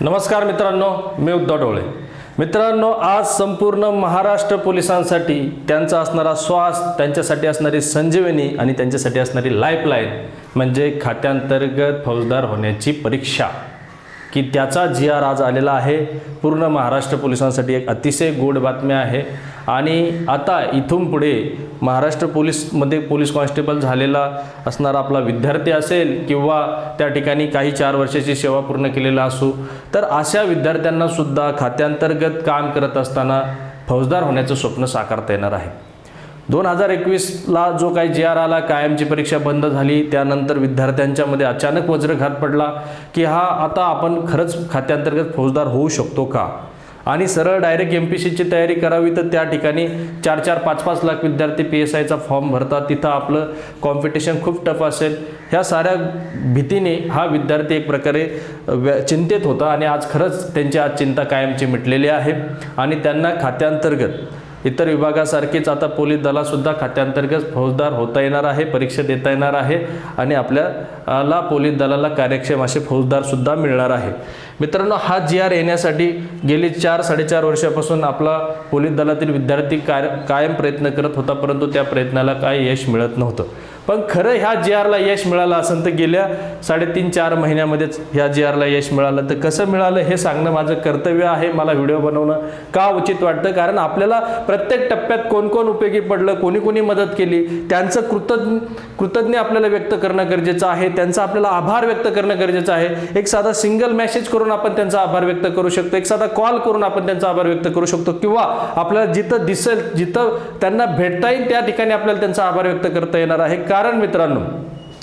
नमस्कार मित्रांनो मी उद्धव डोळे. मित्रांनो आज संपूर्ण महाराष्ट्र पोलिसांसाठी त्यांचा असणारा श्वास त्यांच्यासाठी असणारी संजीवनी आणि त्यांच्यासाठी असणारी लाईफलाईन म्हणजे खात्यांतर्गत फौजदार होण्याची परीक्षा. की त्याचा जी आर आज आलेला आहे. पूर्ण महाराष्ट्र पोलिसांसाठी एक अतिशय गोड बातमी आहे. आणि आता इथून पुढे महाराष्ट्र पोलीसमध्ये पोलीस कॉन्स्टेबल झालेला असणारा आपला विद्यार्थी असेल किंवा त्या ठिकाणी काही चार वर्षाची सेवा पूर्ण केलेला असू तर अशा विद्यार्थ्यांना सुद्धा खात्यांतर्गत काम करत असताना फौजदार होण्याचं स्वप्न साकारता येणार आहे. दोन हजार एकवीसला जो काही जी आर आला कायमची परीक्षा बंद झाली त्यानंतर विद्यार्थ्यांच्यामध्ये अचानक वज्रघात पडला की हा आता आपण खरंच खात्यांतर्गत फौजदार होऊ शकतो का? आणि सरळ डायरेक्ट एम पी सीची तयारी करावी तर त्या ठिकाणी चार चार पाच पाच लाख विद्यार्थी पी एस आयचा फॉर्म भरतात. तिथं आपलं कॉम्पिटिशन खूप टफ असेल. ह्या साऱ्या भीतीने हा विद्यार्थी एक प्रकारे व्य- चिंतेत होता आणि आज खरंच त्यांची आज चिंता कायमची मिटलेली आहे. आणि त्यांना खात्यांतर्गत इतर विभागासारखीच आता पोलीस दलासुद्धा खात्यांतर्गत फौजदार होता येणार आहे परीक्षा देता येणार आहे आणि आपल्याला पोलीस दलाला कार्यक्षम असे फौजदारसुद्धा मिळणार आहे. मित्रांनो हा जी आर येण्यासाठी गेली चार साडेचार वर्षापासून आपला पोलीस दलातील विद्यार्थी काय कायम प्रयत्न करत होता परंतु त्या प्रयत्नाला काय यश मिळत नव्हतं. पण खरं ह्या जी आरला यश मिळालं असेल तर गेल्या साडेतीन चार महिन्यामध्येच ह्या जी आरला यश मिळालं. तर कसं मिळालं हे सांगणं माझं कर्तव्य आहे मला व्हिडिओ बनवणं का उचित वाटतं? कारण आपल्याला प्रत्येक टप्प्यात कोण कोण उपयोगी पडलं कोणी कोणी मदत केली त्यांचं कृतज्ञ कृतज्ञ आपल्याला व्यक्त करणं गरजेचं आहे त्यांचा आपल्याला आभार व्यक्त करणं गरजेचं आहे. एक साधा सिंगल मेसेज करून आपण त्यांचा आभार व्यक्त करू शकतो एक साधा कॉल करून आपण त्यांचा आभार व्यक्त करू शकतो किंवा आपल्याला जिथं दिसेल जिथं त्यांना भेटता येईल त्या ठिकाणी आपल्याला त्यांचा आभार व्यक्त करता येणार आहे. का कारण मित्रांनो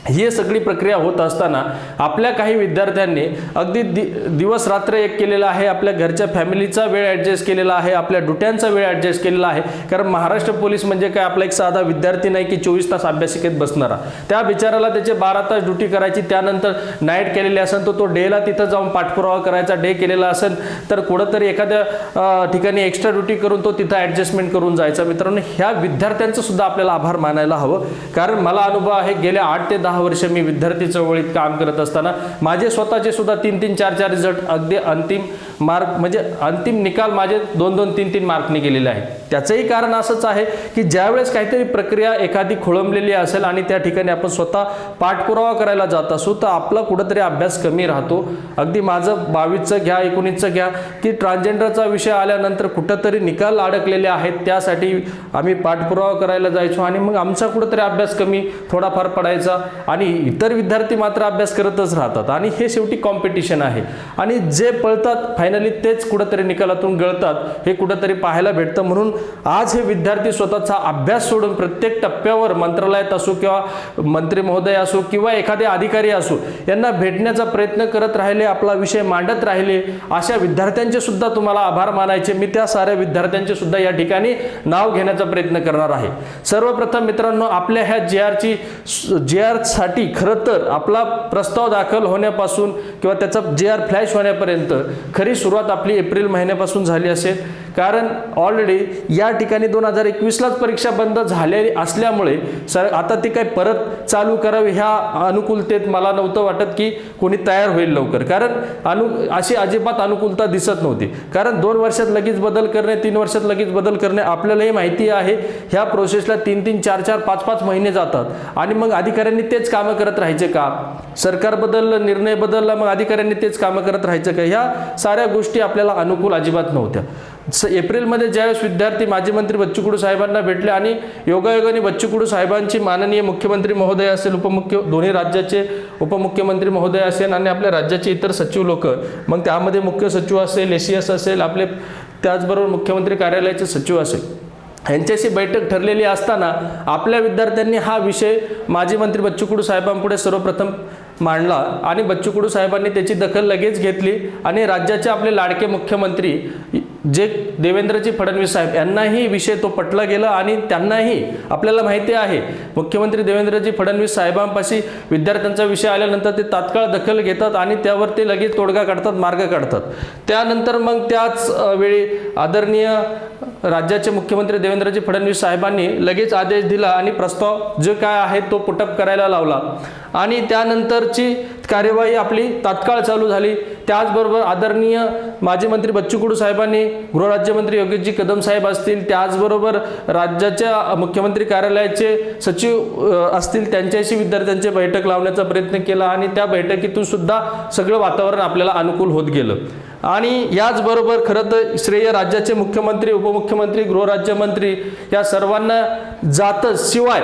ही सगळी प्रक्रिया होत असताना आपल्या काही विद्यार्थ्यांनी अगदी दि दिवस रात्र एक केलेला आहे आपल्या घरच्या फॅमिलीचा वेळ ॲडजस्ट केलेला आहे आपल्या ड्युट्यांचा वेळ ॲडजस्ट केलेला आहे. कारण महाराष्ट्र पोलीस म्हणजे काय? आपला एक साधा विद्यार्थी नाही की चोवीस तास अभ्यासिकेत बसणारा. त्या बिचाराला त्याचे बारा तास ड्युटी करायची त्यानंतर नाईट केलेली असेल तर तो डेला तिथं जाऊन पाठपुरावा करायचा डे केलेला असेल तर कुठंतरी एखाद्या ठिकाणी एक्स्ट्रा ड्युटी करून तो तिथं ॲडजस्टमेंट करून जायचा. मित्रांनो ह्या विद्यार्थ्यांचं सुद्धा आपल्याला आभार मानायला हवं. कारण मला अनुभव आहे गेल्या आठ ते दहा वर्ष मी विद्यार्थी चळवळीत काम करत असताना माझे स्वतःचे सुद्धा तीन तीन चार चार रिझल्ट अगदी अंतिम मार्क म्हणजे अंतिम निकाल माझे दोन दोन तीन तीन मार्कने गेलेले आहेत. त्याचंही कारण असंच आहे की ज्यावेळेस काहीतरी प्रक्रिया एखादी खोळंबलेली असेल आणि त्या ठिकाणी आपण स्वतः पाठपुरावा करायला जात असू तर आपला कुठंतरी अभ्यास कमी राहतो. अगदी माझं बावीसचं घ्या एकोणीसचं घ्या की ट्रान्सजेंडरचा विषय आल्यानंतर कुठंतरी निकाल अडकलेले आहेत त्यासाठी आम्ही पाठपुरावा करायला जायचो आणि मग आमचा कुठंतरी अभ्यास कमी थोडाफार पडायचा आणि इतर विद्यार्थी मात्र अभ्यास करतच राहतात. आणि हे शेवटी कॉम्पिटिशन आहे. आणि जे पळतात फायनली तेच कुठंतरी निकालातून गळतात. हे कुठंतरी पाहायला भेटतं. म्हणून आज हे विद्यार्थी स्वतःचा अभ्यास सोडून प्रत्येक टप्प्यावर मंत्रालयात असो किंवा मंत्री महोदय असो किंवा एखादे अधिकारी असो यांना भेटण्याचा प्रयत्न करत राहिले आपला विषय मांडत राहिले अशा विद्यार्थ्यांचे सुद्धा तुम्हाला आभार मानायचे. मी त्या साऱ्या विद्यार्थ्यांचे सुद्धा या ठिकाणी नाव घेण्याचा प्रयत्न करणार आहे. सर्वप्रथम मित्रांनो आपल्या ह्या जे आरची जे आरसाठी खरं तर आपला प्रस्ताव दाखल होण्यापासून किंवा त्याचा जे आर फ्लॅश होण्यापर्यंत खरी सुरुवात आपली एप्रिल महिन्यापासून झाली असेल. कारण ऑलरेडी या ठिकाणी दोन हजार एकवीसलाच परीक्षा बंद झालेली असल्यामुळे सर आता ती काय परत चालू करावी ह्या अनुकूलतेत मला नव्हतं वाटत की कोणी तयार होईल लवकर. कारण अनु अशी अजिबात अनुकूलता दिसत नव्हती. कारण दोन वर्षात लगेच बदल करणे तीन वर्षात लगेच बदल करणे आपल्यालाही माहिती आहे. ह्या प्रोसेसला तीन तीन चार चार पाच पाच महिने जातात. आणि मग अधिकाऱ्यांनी तेच कामं करत राहायचे का? सरकार बदललं निर्णय बदलला मग अधिकाऱ्यांनी तेच कामं करत राहायचं का? ह्या साऱ्या गोष्टी आपल्याला अनुकूल अजिबात नव्हत्या. स एप्रिलमध्ये ज्यावेळेस विद्यार्थी माजी मंत्री बच्चू कडू साहेबांना भेटले आणि योगायोगाने बच्चू कडू साहेबांची माननीय मुख्यमंत्री महोदय असेल उपमुख्य दोन्ही राज्याचे उपमुख्यमंत्री महोदय असेल आणि आपल्या राज्याचे इतर सचिव लोक मग त्यामध्ये मुख्य सचिव असेल एस एस असेल आपले त्याचबरोबर मुख्यमंत्री कार्यालयाचे सचिव असेल. यांच्याशी बैठक ठरलेली असताना आपल्या विद्यार्थ्यांनी हा विषय माजी मंत्री बच्चू कडू साहेबांपुढे सर्वप्रथम मांडला आणि बच्चू कडू साहेबांनी त्याची दखल लगेच घेतली आणि राज्याचे आपले लाडके मुख्यमंत्री जे देवेंद्रजी फडणवीस साहेब यांनाही विषय तो पटला गेला आणि त्यांनाही आपल्याला माहिती आहे मुख्यमंत्री देवेंद्रजी फडणवीस साहेबांपाशी विद्यार्थ्यांचा विषय आल्यानंतर ते तात्काळ दखल घेतात आणि त्यावर ते लगेच तोडगा काढतात मार्ग काढतात. त्यानंतर मग त्याच वेळी आदरणीय राज्याचे मुख्यमंत्री देवेंद्रजी फडणवीस साहेबांनी लगेच आदेश दिला आणि प्रस्ताव जे काय आहे तो पुटअप करायला लावला. आणि त्यानंतरची कार्यवाही आपली तात्काळ चालू झाली. त्याचबरोबर आदरणीय माजी मंत्री बच्चू कडू साहेबांनी गृहराज्यमंत्री योगेशजी कदम साहेब असतील त्याचबरोबर राज्याच्या मुख्यमंत्री कार्यालयाचे सचिव असतील त्यांच्याशी विद्यार्थ्यांची बैठक लावण्याचा प्रयत्न केला आणि त्या बैठकीतून सुद्धा सगळं वातावरण आपल्याला अनुकूल होत गेलं. आणि याचबरोबर खरं तर श्रेय राज्याचे मुख्यमंत्री उपमुख्यमंत्री गृहराज्यमंत्री या सर्वांना जातच शिवाय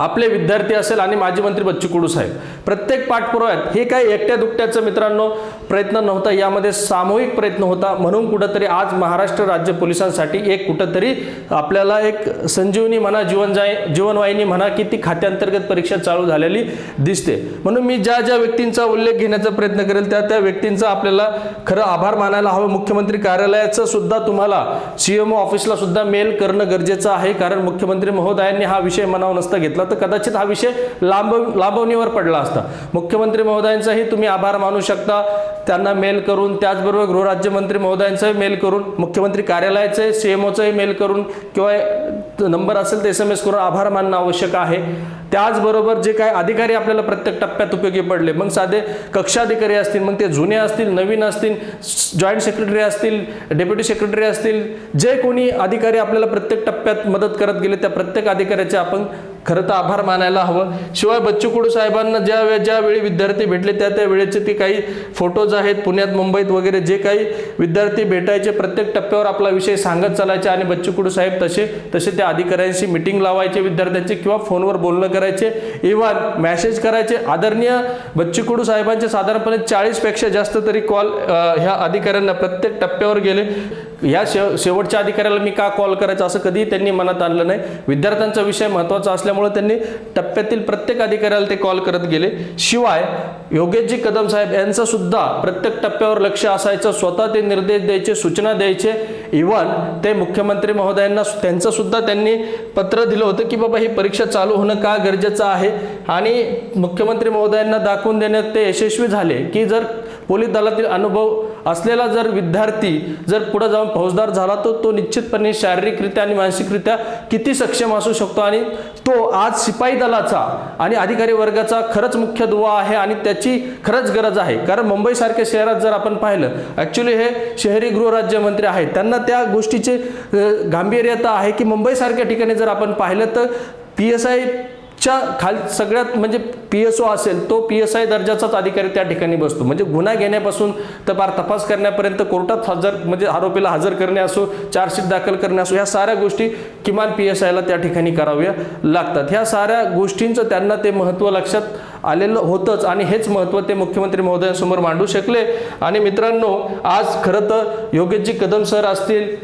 आपले विद्यार्थी असेल आणि माजी मंत्री बच्चू कडू साहेब. प्रत्येक पाठपुराव्यात हे काही एकट्या दुकट्याचं मित्रांनो प्रयत्न नव्हता. यामध्ये सामूहिक प्रयत्न होता. म्हणून कुठंतरी आज महाराष्ट्र राज्य पोलिसांसाठी एक कुठंतरी आपल्याला एक संजीवनी म्हणा जीवन जाय जीवनवाहिनी म्हणा की ती खात्यांतर्गत परीक्षा चालू झालेली दिसते. म्हणून मी ज्या ज्या व्यक्तींचा उल्लेख घेण्याचा प्रयत्न करेल त्या त्या व्यक्तींचा आपल्याला खरं आभार मानायला हवं. मुख्यमंत्री कार्यालयाचं सुद्धा तुम्हाला सीएमओ ऑफिसला सुद्धा मेल करणं गरजेचं आहे. कारण मुख्यमंत्री महोदयांनी हा विषय मनावर नसता घेतला. तर कदाचित हा विषय लांब लांबवणीवर पडला असता. मुख्यमंत्री महोदयांचाही तुम्ही आभार मानू शकता. त्यांना मेल करून त्याचबरोबर गृहराज्यमंत्री महोदयांचाही मेल करून मुख्यमंत्री कार्यालयाचे सीएमओचाही मेल करून किंवा नंबर असेल ते एस एम एस करून आभार मानणं आवश्यक आहे. त्याचबरोबर जे काय अधिकारी आपल्याला प्रत्येक टप्प्यात उपयोगी पडले मग साधे कक्षाधिकारी असतील मग ते जुने असतील नवीन असतील जॉईंट सेक्रेटरी असतील डेप्युटी सेक्रेटरी असतील जे कोणी अधिकारी आपल्याला प्रत्येक टप्प्यात मदत करत गेले त्या प्रत्येक अधिकाऱ्याचे आपण खरं तर आभार मानायला हवं. शिवाय बच्चू कडू साहेबांना ज्या वे ज्या वेळी विद्यार्थी भेटले त्या त्या वेळेचे ते काही फोटोज आहेत. पुण्यात मुंबईत वगैरे जे काही विद्यार्थी भेटायचे प्रत्येक टप्प्यावर आपला विषय सांगत चालायचे आणि बच्चू कडू साहेब तसे तसे त्या अधिकाऱ्यांशी मिटिंग लावायचे विद्यार्थ्यांचे किंवा फोनवर बोलणं करायचे. इव्हन मॅसेज करायचे. आदरणीय बच्चू कडू साहेबांचे साधारणपणे चाळीसपेक्षा जास्त तरी कॉल ह्या अधिकाऱ्यांना प्रत्येक टप्प्यावर गेले. या शेव शेवटच्या अधिकाऱ्याला मी का कॉल करायचा? असं कधीही त्यांनी मनात आणलं नाही. विद्यार्थ्यांचा विषय महत्त्वाचा असल्यामुळे त्यांनी टप्प्यातील प्रत्येक अधिकाऱ्याला ते कॉल करत गेले. शिवाय योगेशजी कदम साहेब यांचं सुद्धा प्रत्येक टप्प्यावर लक्ष असायचं स्वतः ते निर्देश द्यायचे सूचना द्यायचे. इव्हन ते मुख्यमंत्री महोदयांना त्यांचं सुद्धा त्यांनी पत्र दिलं होतं की बाबा ही परीक्षा चालू होणं का गरजेचं आहे? आणि मुख्यमंत्री महोदयांना दाखवून देण्यात ते यशस्वी झाले की जर पोलीस दलातील अनुभव असलेला जर विद्यार्थी जर पुढे जाऊन फौजदार झाला तर तो निश्चितपणे शारीरिकरित्या आणि मानसिकरित्या किती सक्षम असू शकतो आणि तो आज शिपाई दलाचा आणि अधिकारी वर्गाचा खरंच मुख्य दुवा आहे आणि त्याची खरंच गरज आहे. कारण मुंबईसारख्या शहरात जर आपण पाहिलं ॲक्च्युली हे शहरी गृहराज्यमंत्री आहेत. त्यांना त्या गोष्टीचे गांभीर्यता आहे की मुंबईसारख्या ठिकाणी जर आपण पाहिलं तर पी एस आय च्या खाल सगळ्यात म्हणजे पी एस ओ असेल तो पी एस आय दर्जाचाच अधिकारी त्या ठिकाणी बसतो. म्हणजे गुन्हा घेण्यापासून तर फार तपास करण्यापर्यंत कोर्टात हजर म्हणजे आरोपीला हजर करणे असो चार्जशीट दाखल करणे असो ह्या साऱ्या गोष्टी किमान पी एस आयला त्या ठिकाणी कराव्या लागतात. ह्या साऱ्या गोष्टींचं त्यांना ते महत्त्व लक्षात आलेलं होतंच आणि हेच महत्त्व ते मुख्यमंत्री महोदयांसमोर मांडू शकले. आणि मित्रांनो आज खरं तर योगेशजी कदम सर असतील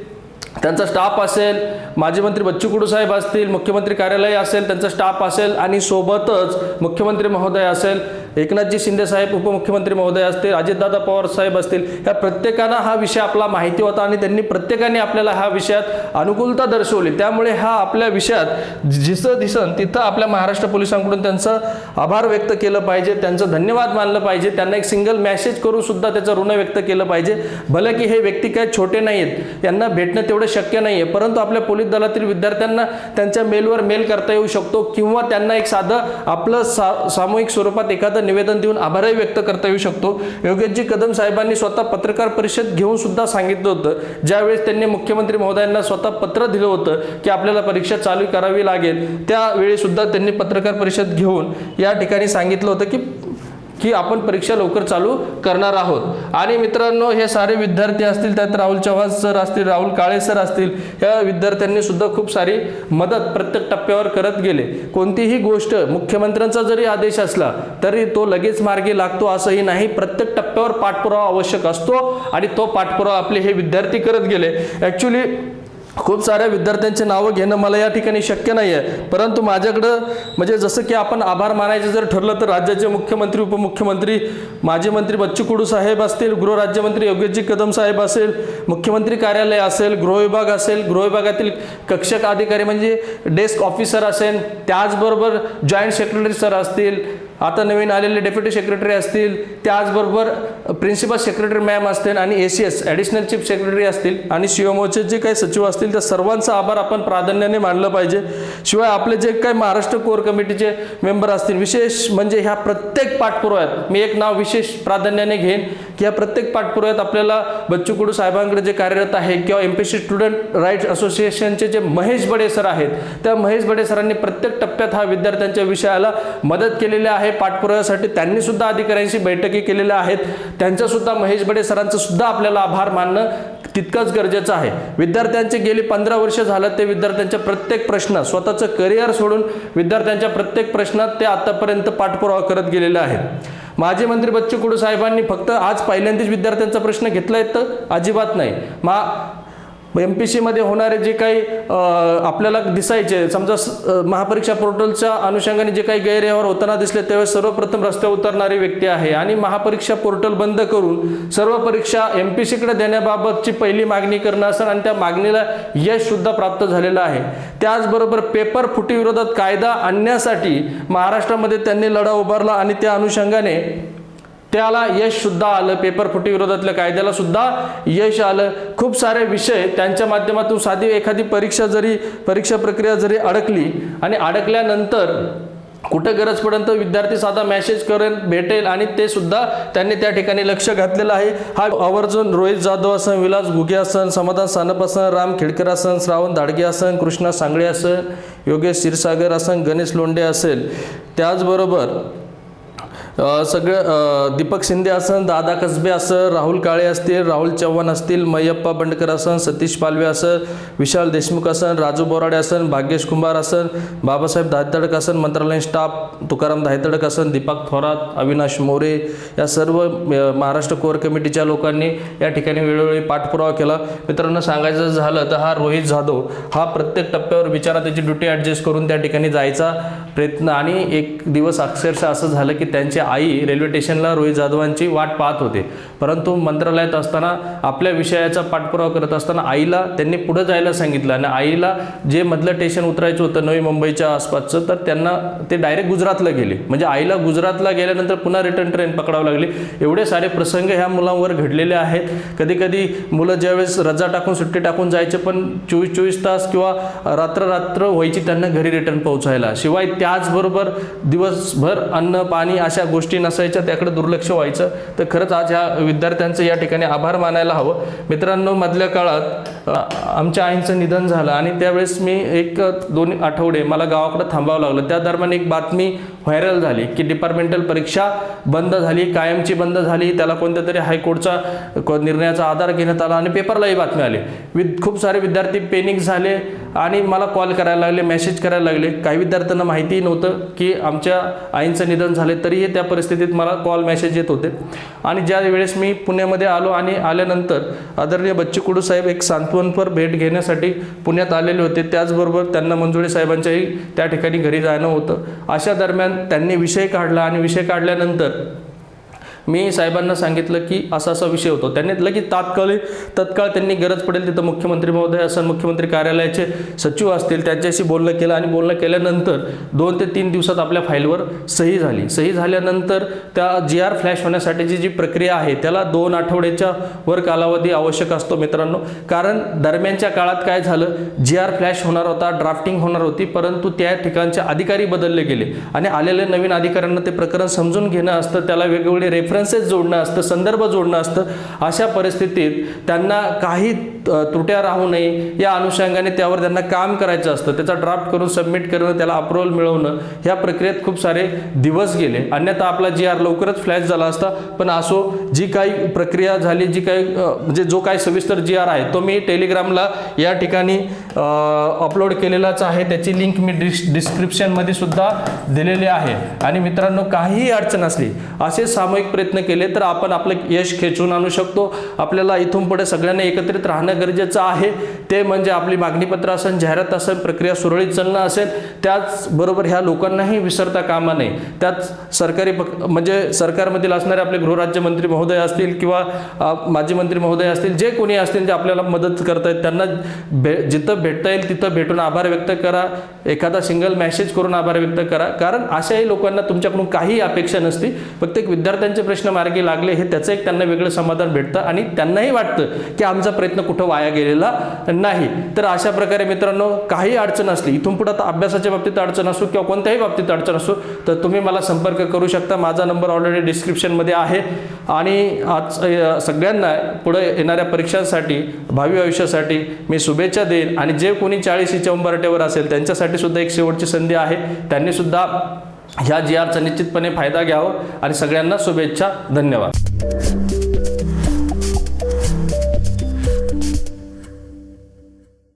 त्यांचा स्टाफ असेल माजी मंत्री बच्चू कडू साहेब असतील मुख्यमंत्री कार्यालय असेल त्यांचा स्टाफ असेल आणि सोबतच मुख्यमंत्री महोदय असेल एकनाथजी शिंदे साहेब उपमुख्यमंत्री महोदय असतील अजितदादा पवार साहेब असतील या प्रत्येकानं हा विषय आपला माहिती होता आणि त्यांनी प्रत्येकाने आपल्याला ह्या विषयात अनुकूलता दर्शवली. त्यामुळे हा आपल्या विषयात जिसं दिसन तिथं आपल्या महाराष्ट्र पोलिसांकडून त्यांचं आभार व्यक्त केलं पाहिजे त्यांचं धन्यवाद मानलं पाहिजे त्यांना एक सिंगल मेसेज करून सुद्धा त्याचं ऋण व्यक्त केलं पाहिजे. भलं की हे व्यक्ती काय छोटे नाही आहेत त्यांना भेटणं तेवढं शक्य नाही आहे परंतु आपल्या पोलीस दलातील विद्यार्थ्यांना त्यांच्या मेलवर मेल करता येऊ शकतो किंवा त्यांना एक साधं आपलं सा सामूहिक स्वरूपात एखादं निवेदन देऊन आभारही व्यक्त करता येऊ शकतो. योगेशजी कदम साहेबांनी स्वतः पत्रकार परिषद घेऊन सुद्धा सांगितलं होतं. ज्यावेळेस त्यांनी मुख्यमंत्री महोदयांना स्वतः पत्र दिलं होतं की आपल्याला परीक्षा चालू करावी लागेल त्यावेळी सुद्धा त्यांनी पत्रकार परिषद घेऊन या ठिकाणी सांगितलं होतं की की आपण परीक्षा लवकर चालू करणार आहोत. आणि मित्रांनो हे सारे विद्यार्थी असतील त्यात राहुल चव्हाण सर असतील राहुल काळे सर असतील ह्या विद्यार्थ्यांनी सुद्धा खूप सारी मदत प्रत्येक टप्प्यावर करत गेले. कोणतीही गोष्ट मुख्यमंत्र्यांचा जरी आदेश असला तरी तो लगेच मार्गी लागतो असंही नाही. प्रत्येक टप्प्यावर पाठपुरावा आवश्यक असतो आणि तो पाठपुरावा आपले हे विद्यार्थी करत गेले. ॲक्च्युली खूप साऱ्या विद्यार्थ्यांचे नावं घेणं मला या ठिकाणी शक्य नाही आहे परंतु माझ्याकडं म्हणजे जसं की आपण आभार मानायचं जर ठरलं तर राज्याचे मुख्यमंत्री उपमुख्यमंत्री माजी मंत्री बच्चू कडू साहेब असतील गृहराज्यमंत्री योगेशजी कदम साहेब असेल मुख्यमंत्री कार्यालय असेल गृहविभाग असेल गृहविभागातील कक्षक अधिकारी म्हणजे डेस्क ऑफिसर असेल त्याचबरोबर जॉईंट सेक्रेटरी सर असतील आता नवीन आलेले डेप्युटी सेक्रेटरी असतील त्याचबरोबर प्रिन्सिपल सेक्रेटरी मॅम असतील आणि A C S additional chief secretary असतील आणि सी ओचे जे काही सचिव असतील त्या सर्वांचा आभार आपण प्राधान्याने मानलं पाहिजे. शिवाय आपले जे काही महाराष्ट्र कोर कमिटीचे मेंबर असतील विशेष म्हणजे ह्या प्रत्येक पाठपुराव्यात मी एक नाव विशेष प्राधान्याने घेईन. की ह्या प्रत्येक पाठपुराव्यात आपल्याला बच्चू कडू साहेबांकडे जे कार्यरत आहे किंवा M P C student rights असोसिएशनचे जे महेश बडे सर आहेत त्या महेश बडे सरांनी प्रत्येक टप्प्यात हा विद्यार्थ्यांच्या विषयाला मदत केलेली आहे. पाठपुराव्यासाठी त्यांनी सुद्धा अधिकाऱ्यांशी बैठकी केलेल्या आहेत. त्यांच्यासुद्धा महेश बडे सरांचं सुद्धा आपल्याला आभार मानणं तितकंच गरजेचं आहे. विद्यार्थ्यांचे गेली पंधरा वर्ष झालं ते विद्यार्थ्यांच्या प्रत्येक प्रश्न स्वतःचं करिअर सोडून विद्यार्थ्यांच्या प्रत्येक प्रश्नात ते आतापर्यंत पाठपुरावा करत गेलेले आहेत. माजी मंत्री बच्चू कडू साहेबांनी फक्त आज पहिल्यांदाच विद्यार्थ्यांचा प्रश्न घेतला तर अजिबात नाही. मा एम पी सीमध्ये होणारे जे काही आपल्याला दिसायचे समजा स- महापरीक्षा पोर्टलच्या अनुषंगाने जे काही गैरव्यवहार होताना दिसले त्यावेळेस सर्वप्रथम रस्त्यावर उतरणारी व्यक्ती आहे. आणि महापरीक्षा पोर्टल बंद करून सर्व परीक्षा एम पी सीकडे देण्याबाबतची पहिली मागणी करणं असेल आणि त्या मागणीला यशसुद्धा प्राप्त झालेलं आहे. त्याचबरोबर पेपर फुटीविरोधात कायदा आणण्यासाठी महाराष्ट्रामध्ये त्यांनी लढा उभारला आणि त्या अनुषंगाने त्याला यश सुद्धा आलं. पेपर फुटी विरोधातल्या कायद्याला सुद्धा यश आलं. खूप सारे विषय त्यांच्या माध्यमातून साधी एखादी परीक्षा जरी परीक्षा प्रक्रिया जरी अडकली आणि अडकल्यानंतर कुठं गरज पडेल तर विद्यार्थी साधा मेसेज करेल भेटेल आणि ते सुद्धा त्यांनी त्या ठिकाणी लक्ष घातलेलं आहे. हा आवर्जून रोहित जाधव असन विलास घुगे असन समाधान सानप असन राम खेडकर असन श्रावण दाडगे असन कृष्णा सांगळे असन योगेश क्षीरसागर असन गणेश लोंडे असेल. त्याचबरोबर सगळं दीपक शिंदे असन दादा कसबे असं राहुल काळे असतील राहुल चव्हाण असतील मयप्पा बंडकर असन सतीश पालवे असन विशाल देशमुख असन राजू बोराडे असन भाग्येश कुंभार असन बाबासाहेब दायतडक असन मंत्रालयीन स्टाफ तुकाराम दायतडक असन दीपक थोरात अविनाश मोरे या सर्व महाराष्ट्र कोर कमिटीच्या लोकांनी या ठिकाणी वेळोवेळी पाठपुरावा केला. मित्रांनो सांगायचं झालं तर हा रोहित जाधव हा प्रत्येक टप्प्यावर विचारा त्याची ड्युटी ॲडजस्ट करून त्या ठिकाणी जायचा प्रयत्न. आणि एक दिवस अक्षरशः असं झालं की त्यांची आई रेल्वे स्टेशनला रोहित जाधवांची वाट पाहत होते. परंतु मंत्रालयात असताना आपल्या विषयाचा पाठपुरावा करत असताना आईला त्यांनी पुढे जायला सांगितलं आणि आईला जे मधलं स्टेशन उतरायचं होतं नवी मुंबईच्या आसपासचं तर त्यांना ते डायरेक्ट गुजरातला गेले. म्हणजे आईला गुजरातला गेल्यानंतर पुन्हा रिटर्न ट्रेन पकडावं लागली. एवढे सारे प्रसंग ह्या मुलांवर घडलेले आहेत. कधी कधी मुलं ज्यावेळेस रजा टाकून सुट्टी टाकून जायचे पण चोवीस चोवीस तास किंवा रात्र रात्र व्हायची त्यांना घरी रिटर्न पोहोचायला. शिवाय त्याचबरोबर दिवसभर अन्न पाणी अशा गोष्टी नसायच्या त्याकडे दुर्लक्ष व्हायचं. तर खरंच आज ह्या विद्यार्थ्यांचं या ठिकाणी आभार मानायला हवं. मित्रांनो मधल्या काळात आमच्या आईंचं निधन झालं आणि त्यावेळेस मी एक दोन आठवडे मला गावाकडे थांबावं लागलं. त्या दरम्यान एक बातमी व्हायरल झाली की डिपार्टमेंटल परीक्षा बंद झाली कायमची बंद झाली. त्याला कोणत्या तरी हायकोर्टचा को- निर्णयाचा आधार घेण्यात आला आणि पेपरलाही बातमी आली. विद खूप सारे विद्यार्थी पेनिक झाले. आणि मला कॉल करायला लागले मेसेज करायला लागले. काही विद्यार्थ्यांना माहितीही नव्हतं की आमच्या आईंचं निधन झाले तरीही त्या परिस्थितीत मला कॉल मेसेज येत होते. आणि ज्या वेळेस मी पुण्यामध्ये आलो आणि आल्यानंतर आदरणीय बच्चू साहेब एक सांत्वनपर भेट घेण्यासाठी पुण्यात आलेले होते त्याचबरोबर त्यांना मंजुळे साहेबांच्याही त्या ठिकाणी घरी जाणं होतं. अशा दरम्यान त्यांनी विषय काढला आणि विषय काढल्यानंतर मी साहेबांना सांगितलं की असा असा विषय होतो. त्यांनी लगेच तात्काळ तत्काळ त्यांनी गरज पडेल तिथं मुख्यमंत्री महोदय असं मुख्यमंत्री कार्यालयाचे सचिव असतील त्यांच्याशी बोलणं केलं आणि बोलणं केल्यानंतर दोन ते तीन दिवसात आपल्या फाईलवर सही झाली. सही झाल्यानंतर त्या जी आर फ्लॅश होण्यासाठीची जी प्रक्रिया आहे त्याला दोन आठवड्याच्या वर कालावधी आवश्यक असतो मित्रांनो. कारण दरम्यानच्या काळात काय झालं? जी आर फ्लॅश होणार होता ड्राफ्टिंग होणार होती परंतु त्या ठिकाणचे अधिकारी बदलले गेले. आणि आलेल्या नवीन अधिकाऱ्यांना ते प्रकरण समजून घेणं असतं त्याला वेगवेगळे रेफरन्सेस जोडणं असतं संदर्भ जोडणं असतं अशा परिस्थितीत त्यांना काही त्रुट्या राहू नये या अनुषंगाने त्यावर त्यांना काम करायचं असतं. त्याचा ड्राफ्ट करून सबमिट करणं त्याला अप्रुव्हल मिळवणं ह्या प्रक्रियेत खूप सारे दिवस गेले. अन्यथा आपला जी आर लवकरच फ्लॅश झाला असता. पण असो जी काही प्रक्रिया झाली जी काही म्हणजे जो काही सविस्तर जी आर आहे तो मी टेलिग्रामला या ठिकाणी अपलोड केलेलाच आहे. त्याची लिंक मी डिस डिस्क्रिप्शनमध्ये सुद्धा दिलेली आहे. आणि मित्रांनो काहीही अडचण असली असे सामूहिक प्रयत्न केले तर आपण आपलं यश खेचून आणू शकतो. आपल्याला इथून पुढे सगळ्यांना एकत्रित राहणं करणं गरजेचं आहे. ते म्हणजे आपली मागणीपत्र असेल जाहिरात असेल प्रक्रिया सुरळीत चालणं असेल त्याचबरोबर ह्या लोकांनाही विसरता कामा नये. त्यात सरकारी पक म्हणजे सरकारमधील असणारे आपले गृहराज्यमंत्री महोदय असतील किंवा माजी मंत्री महोदय असतील जे कोणी असतील जे आपल्याला मदत करतायत त्यांना भे जिथं भेटता येईल तिथं भेटून आभार व्यक्त करा. एखादा सिंगल मेसेज करून आभार व्यक्त करा. कारण अशाही लोकांना तुमच्याकडून काही अपेक्षा नसती. फक्त एक विद्यार्थ्यांचे प्रश्न मार्गी लागले हे त्याचं एक त्यांना वेगळं समाधान भेटतं आणि त्यांनाही वाटतं की आमचा प्रयत्न कुठं वाया गेलेला नाही. तर अशा प्रकारे मित्रांनो काही अडचण असली इथून पुढे आता अभ्यासाच्या बाबतीत अडचण असो किंवा कोणत्याही बाबतीत अडचण असो तर तुम्ही मला संपर्क करू शकता. माझा नंबर ऑलरेडी डिस्क्रिप्शनमध्ये आहे. आणि आज सगळ्यांना पुढे येणाऱ्या परीक्षांसाठी भावी आयुष्यासाठी मी शुभेच्छा देईन. आणि जे कोणी चाळीशीच्या उंबरटेवर असेल त्यांच्यासाठी सुद्धा एक शेवटची संधी आहे. त्यांनी सुद्धा ह्या जी आरचा निश्चितपणे फायदा घ्यावा. आणि सगळ्यांना शुभेच्छा. धन्यवाद.